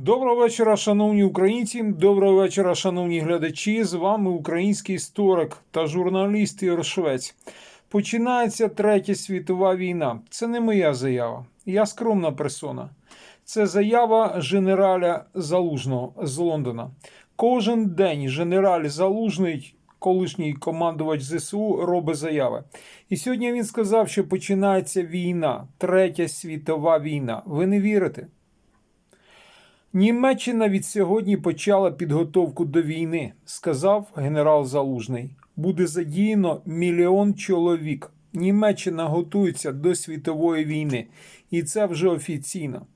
Доброго вечора, шановні українці. Доброго вечора, шановні глядачі. З вами український історик та журналіст Ігор Швець. Починається третя світова війна. Це не моя заява. Я скромна персона. Це заява генераля Залужного з Лондона. Кожен день генераль Залужний, колишній командувач ЗСУ, робить заяви. І сьогодні він сказав, що починається війна, третя світова війна. Ви не вірите? Німеччина від сьогодні почала підготовку до війни, сказав генерал Залужний. Буде задіяно мільйон чоловік. Німеччина готується до світової війни, і це вже офіційно.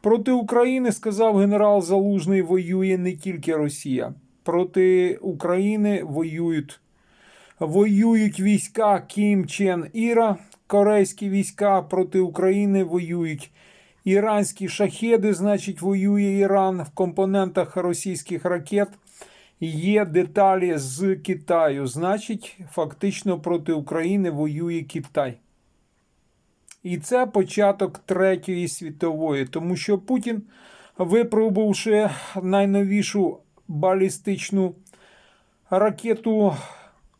Проти України, сказав генерал Залужний, воює не тільки Росія. Проти України воюють, воюють війська Кім Чен Іра, корейські війська проти України воюють. Іранські шахеди, значить, воює Іран в компонентах російських ракет. Є деталі з Китаю. Значить, фактично проти України воює Китай. І це початок Третьої світової, тому що Путін, випробувавши найновішу балістичну ракету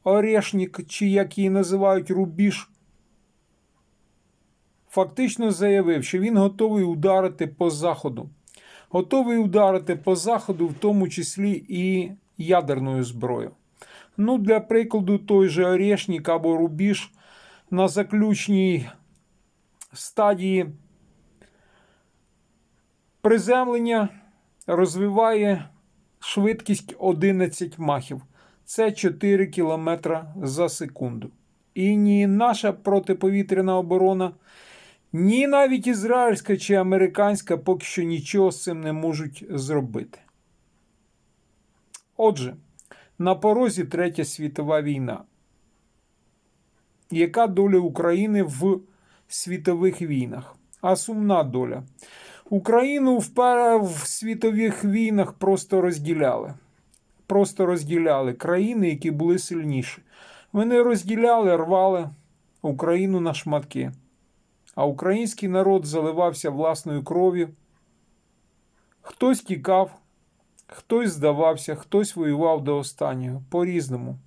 Орешник, чи як її називають Рубіж, фактично заявив, що він готовий ударити по Заходу. Готовий ударити по Заходу, в тому числі і ядерною зброєю. Ну, для прикладу, той же Орешник або Рубіж на заключній стадії приземлення розвиває швидкість 11 махів. Це 4 км за секунду. І ні наша протиповітряна оборона, ні навіть ізраїльська чи американська поки що нічого з цим не можуть зробити. Отже, на порозі Третя світова війна. Яка доля України в світових війнах? А сумна доля. Україну в, світових війнах просто розділяли. Просто розділяли країни, які були сильніші. Вони розділяли, рвали Україну на шматки. А український народ заливався власною кров'ю. Хтось тікав, хтось здавався, хтось воював до останнього. По-різному.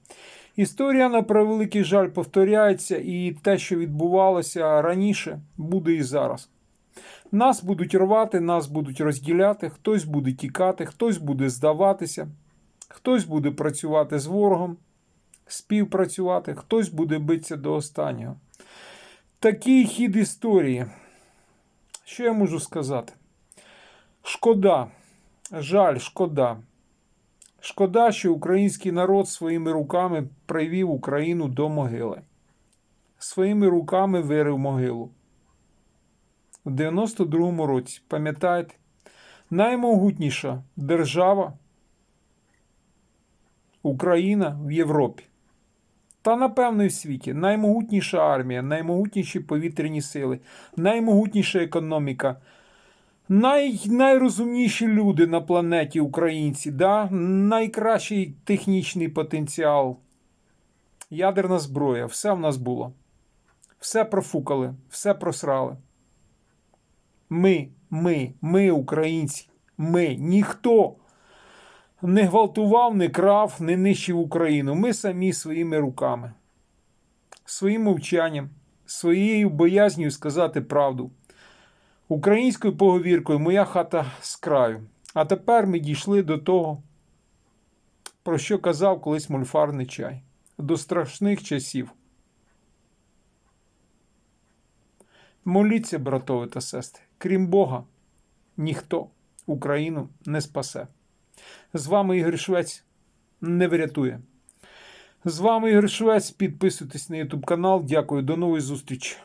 Історія, на превеликий жаль, повторяється, і те, що відбувалося раніше, буде і зараз. Нас будуть рвати, нас будуть розділяти, хтось буде тікати, хтось буде здаватися, хтось буде працювати з ворогом, співпрацювати, хтось буде битися до останнього. Такий хід історії. Що я можу сказати? Шкода, жаль, шкода. Шкода, що український народ своїми руками привів Україну до могили. Своїми руками вирив могилу. У 92-му році, пам'ятаєте, наймогутніша держава Україна в Європі. Та, напевно, і в світі наймогутніша армія, наймогутніші повітряні сили, наймогутніша економіка, най, найрозумніші люди на планеті українці, да? найкращий технічний потенціал, ядерна зброя, все в нас було. Все профукали, все просрали. Ми, ми, ми, українці, ми, ніхто не гвалтував, не крав, не нищив Україну. Ми самі своїми руками, своїм мовчанням, своєю боязнью сказати правду. Українською поговіркою моя хата з краю. А тепер ми дійшли до того, про що казав колись мульфарний чай, до страшних часів. Моліться, братове та сестри, крім Бога, ніхто Україну не спасе. З вами Ігор Швець не врятує. З вами Ігор Швець. Підписуйтесь на YouTube канал. Дякую, до нової зустрічі.